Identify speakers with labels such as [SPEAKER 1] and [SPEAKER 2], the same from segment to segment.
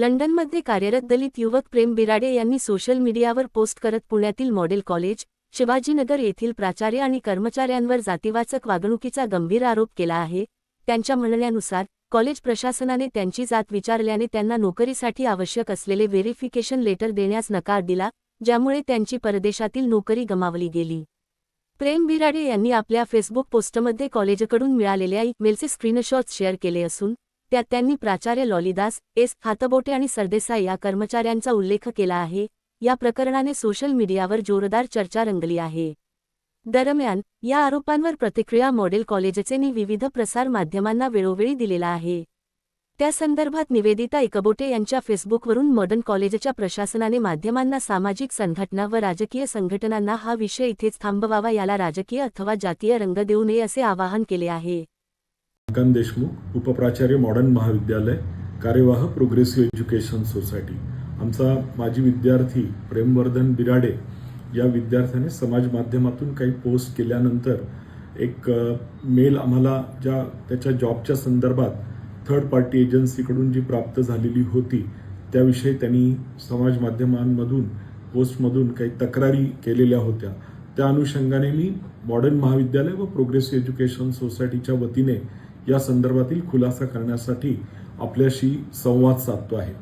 [SPEAKER 1] लंडनमध्ये कार्यरत दलित युवक प्रेम बिराडे यांनी सोशल मीडियावर पोस्ट करत पुण्यातील मॉडेल कॉलेज शिवाजीनगर येथील प्राचार्य आणि कर्मचाऱ्यांवर जातीवाचक वागणुकीचा गंभीर आरोप केला आहे. त्यांच्या म्हणण्यानुसार कॉलेज प्रशासनाने त्यांची जात विचारल्याने त्यांना नोकरीसाठी आवश्यक असलेले व्हेरिफिकेशन लेटर देण्यास नकार दिला ज्यामुळे त्यांची परदेशातील नोकरी गमावली गेली. प्रेम बिराडे यांनी आपल्या फेसबुक पोस्टमध्ये कॉलेजकडून मिळालेल्या ईमेलचे स्क्रीनशॉट्स शेअर केले असून त्यात त्यांनी प्राचार्य लॉलिदास एस. हातबोटे आणि सरदेसाई या कर्मचाऱ्यांचा उल्लेख केला आहे. या प्रकरणाने सोशल मीडियावर जोरदार चर्चा रंगली आहे. दरम्यान या आरोपांवर प्रतिक्रिया मॉडेल कॉलेजचेनी विविध प्रसार माध्यमांना वेळोवेळी दिलेला आहे. त्या संदर्भात निवेदिता एकबोटे यांच्या फेसबुकवरून मॉडर्न कॉलेजच्या प्रशासनाने माध्यमांना सामाजिक संघटना व राजकीय संघटनांना हा विषय इथेच थांबवावा याला राजकीय अथवा जातीय रंग देऊ नये असे आवाहन केले आहे.
[SPEAKER 2] श्रीकांत देशमुख उपप्राचार्य मॉडर्न महाविद्यालय कार्यवाह प्रोग्रेसिव्ह एज्युकेशन सोसायटी. आमचा माजी विद्यार्थी प्रेमवर्धन बिराडे या विद्यार्थ्याने समाज माध्यमातून काही पोस्ट केल्यानंतर एक मेल आम्हाला ज्या त्याच्या जॉबच्या संदर्भात थर्ड पार्टी एजन्सीकडून जी प्राप्त झालेली होती त्याविषयी त्यांनी समाज माध्यमांमधून पोस्टमधून काही तक्रारी केलेल्या होत्या. त्या अनुषंगाने मी मॉडर्न महाविद्यालय व प्रोग्रेसिव्ह एज्युकेशन सोसायटीच्या वतीने या संदर्भातील खुलासा करण्यासाठी आपल्याशी संवाद साधतो आहे.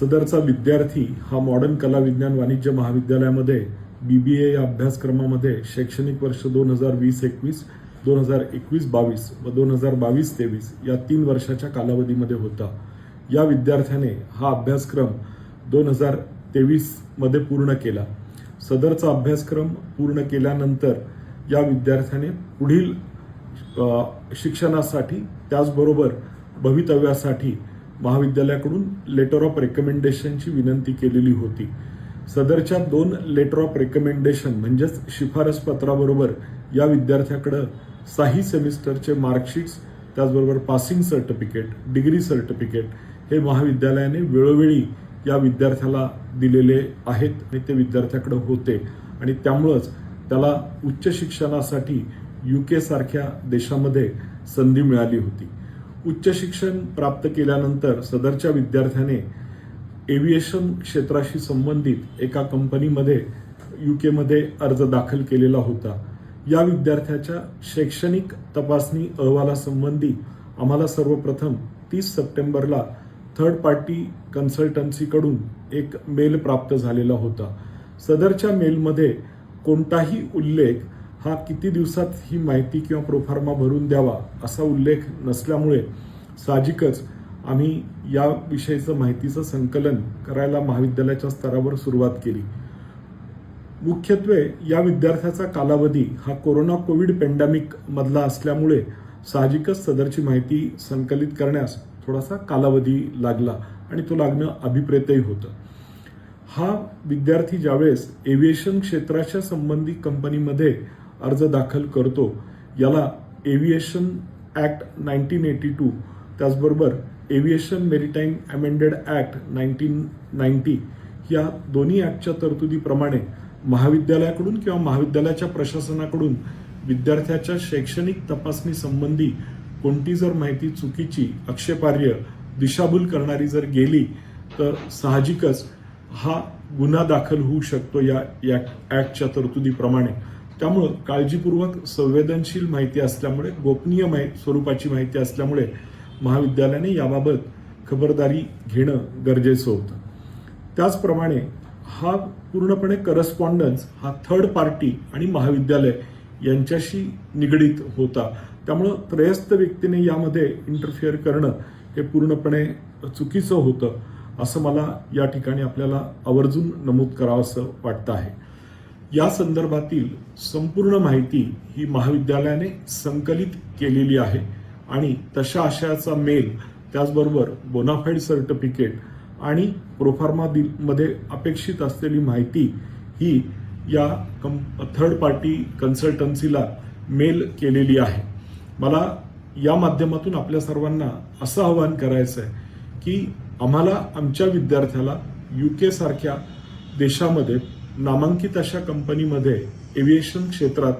[SPEAKER 2] सदरचा विद्यार्थी हा मॉडर्न कला विज्ञान वाणिज्य महाविद्यालयामध्ये बी बी ए या अभ्यासक्रमामध्ये शैक्षणिक वर्ष दोन हजार वीस एकवीस दोन हजार एकवीस बावीस व दोन हजार बावीस तेवीस या तीन वर्षाच्या कालावधीमध्ये होता. या विद्यार्थ्याने हा अभ्यासक्रम दोन हजार तेवीसमध्ये पूर्ण केला. सदरचा अभ्यासक्रम पूर्ण केल्यानंतर या विद्यार्थ्याने पुढील शिक्षणासाठी त्याचबरोबर भवितव्यासाठी महाविद्यालयाकडून लेटर ऑफ रेकमेंडेशनची विनंती केलेली होती. सदरच्या दोन लेटर ऑफ रेकमेंडेशन म्हणजेच शिफारस पत्राबरोबर या विद्यार्थ्याकडं साही सेमिस्टरचे मार्कशीट्स त्याचबरोबर पासिंग सर्टिफिकेट डिग्री सर्टिफिकेट हे महाविद्यालयाने वेळोवेळी या विद्यार्थ्याला दिलेले आहेत आणि ते विद्यार्थ्याकडं होते. आणि त्यामुळंच त्याला उच्च शिक्षणासाठी यू केसारख्या देशामध्ये संधी मिळाली होती. उच्च शिक्षण प्राप्त केल्यानंतर सदरच्या विद्यार्थ्याने एव्हिएशन क्षेत्राशी संबंधित एका कंपनीमध्ये यूकेमध्ये अर्ज दाखल केलेला होता. या विद्यार्थ्याच्या शैक्षणिक तपासणी अहवालासंबंधी आम्हाला सर्वप्रथम तीस सप्टेंबरला थर्ड पार्टी कन्सल्टन्सीकडून एक मेल प्राप्त झालेला होता. सदरच्या मेलमध्ये कोणताही उल्लेख हा किती दिवसात ही माहिती किंवा प्रोफार्मा भरून द्यावा असा उल्लेख नसल्यामुळे साहजिकच आम्ही या विषयीचं माहितीचं संकलन करायला महाविद्यालयाच्या स्तरावर सुरुवात केली. मुख्यत्वे या विद्यार्थ्याचा कालावधी हा कोरोना कोविड पेंडॅमिक मधला असल्यामुळे साहजिकच सदरची माहिती संकलित करण्यास थोडासा कालावधी लागला आणि तो लागणं अभिप्रेतही होतं. हा विद्यार्थी ज्यावेळेस एव्हिएशन क्षेत्राच्या संबंधित कंपनीमध्ये अर्ज दाखल करतो. याला aviation act nineteen eighty two त्याचबरोबर aviation maritime amended act nineteen ninety या दोन्ही ॲक्टच्या तरतुदीप्रमाणे महाविद्यालयाकडून किंवा महाविद्यालयाच्या प्रशासनाकडून विद्यार्थ्याच्या शैक्षणिक तपासणी संबंधी कोणती जर माहिती चुकीची आक्षेपार्य दिशाभूल करणारी जर गेली तर साहजिकच हा गुन्हा दाखल होऊ शकतो या ॲक्टच्या तरतुदीप्रमाणे. त्यामुळं काळजीपूर्वक संवेदनशील माहिती असल्यामुळे गोपनीय स्वरूपाची माहिती असल्यामुळे महाविद्यालयाने याबाबत खबरदारी घेणं गरजेचं होतं. त्याचप्रमाणे हा पूर्णपणे करस्पॉन्डन्स हा थर्ड पार्टी आणि महाविद्यालय यांच्याशी निगडीत होता. त्यामुळं त्रयस्थ व्यक्तीने यामध्ये इंटरफिअर करणं हे पूर्णपणे चुकीचं होतं असं मला या ठिकाणी आपल्याला आवर्जून नमूद करावंसं वाटतं आहे. या संदर्भातील संपूर्ण माहिती ही महाविद्यालयाने संकलित केलेली आहे आणि तशा आशयाचा मेल त्याचबरोबर बोनाफाईड सर्टिफिकेट आणि प्रोफार्मा मध्ये अपेक्षित असलेली माहिती ही या कं थर्ड पार्टी कन्सल्टन्सीला मेल केलेली आहे. मला या माध्यमातून आपल्या सर्वांना असं आवाहन करायचं आहे की आम्हाला आमच्या विद्यार्थ्याला यू के सारख्या देशामध्ये नामांकित अशा कंपनीमध्ये एव्हिएशन क्षेत्रात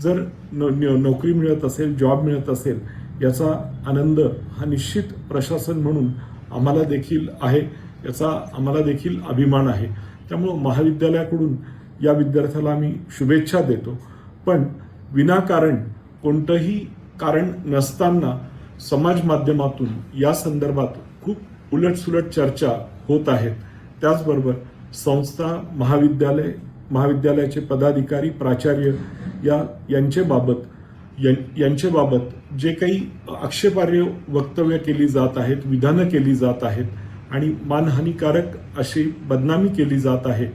[SPEAKER 2] जर न- नोकरी मिळत असेल जॉब मिळत असेल याचा आनंद हा निश्चित प्रशासन म्हणून आम्हाला देखील आहे याचा आम्हाला देखील अभिमान आहे. त्यामुळं महाविद्यालयाकडून या विद्यार्थ्याला आम्ही शुभेच्छा देतो. पण विनाकारण कोणतंही कारण नसताना समाज माध्यमातून या संदर्भात खूप उलटसुलट चर्चा होत आहेत. त्याचबरोबर संस्था महाविद्यालय महाविद्यालयाचे पदाधिकारी प्राचार्य या यांचेबाबत यां- जे काही आक्षेपार्ह वक्तव्य केली जात आहेत विधानं केली जात आहेत आणि मानहानिकारक अशी बदनामी केली जात आहे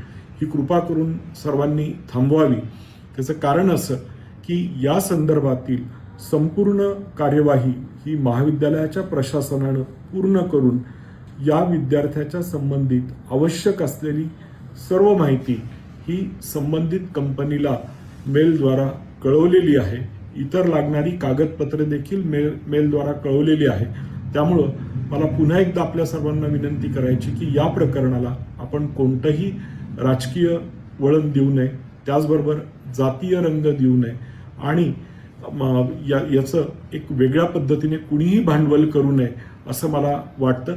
[SPEAKER 2] ही कृपा करून सर्वांनी थांबवावी. त्याचं कारण असं की या संदर्भातील संपूर्ण कार्यवाही ही महाविद्यालयाच्या प्रशासनानं पूर्ण करून या विद्यार्थ्याच्या संबंधित आवश्यक असलेली सर्व माहिती ही संबंधित कंपनीला मेलद्वारा कळवलेली आहे. इतर लागणारी कागदपत्रे देखील मेल मेलद्वारा कळवलेली आहे. त्यामुळं मला पुन्हा एकदा आपल्या सर्वांना विनंती करायची की या प्रकरणाला आपण कोणतंही राजकीय वळण देऊ नये. त्याचबरोबर जातीय रंग देऊ नये. आणि या याचं एक वेगळ्या पद्धतीने कुणीही भांडवल करू नये असं मला वाटतं.